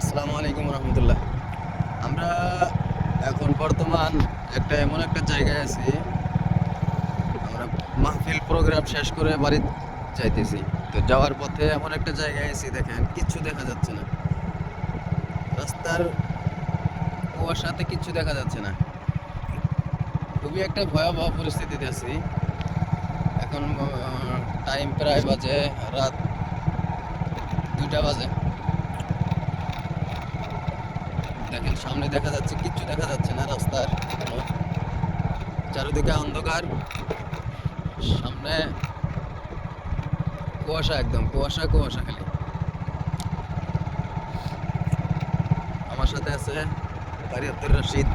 আসসালামু আলাইকুম রহমতুল্লাহ। আমরা এখন বর্তমান একটা এমন একটা জায়গায় আছি। আমরা মাহফিল প্রোগ্রাম শেষ করে বাড়ি যাইতেছি। তো যাওয়ার পথে এমন একটা জায়গায় আছি, দেখেন, কিচ্ছু দেখা যাচ্ছে না। রাস্তার কুয়াশাতে কিচ্ছু দেখা যাচ্ছে না। খুবই একটা ভয়াবহ পরিস্থিতিতে আছি। এখন টাইম প্রায় বাজে রাত দুইটা বাজে। দেখেন, সামনে দেখা যাচ্ছে, কিচ্ছু দেখা যাচ্ছে না রাস্তার। চারিদিকে অন্ধকার। সামনে কুয়াশা একদম, কুয়াশা কুয়াশা খালি। আমার সাথে আছে কারিয়াত্তর রশিদ।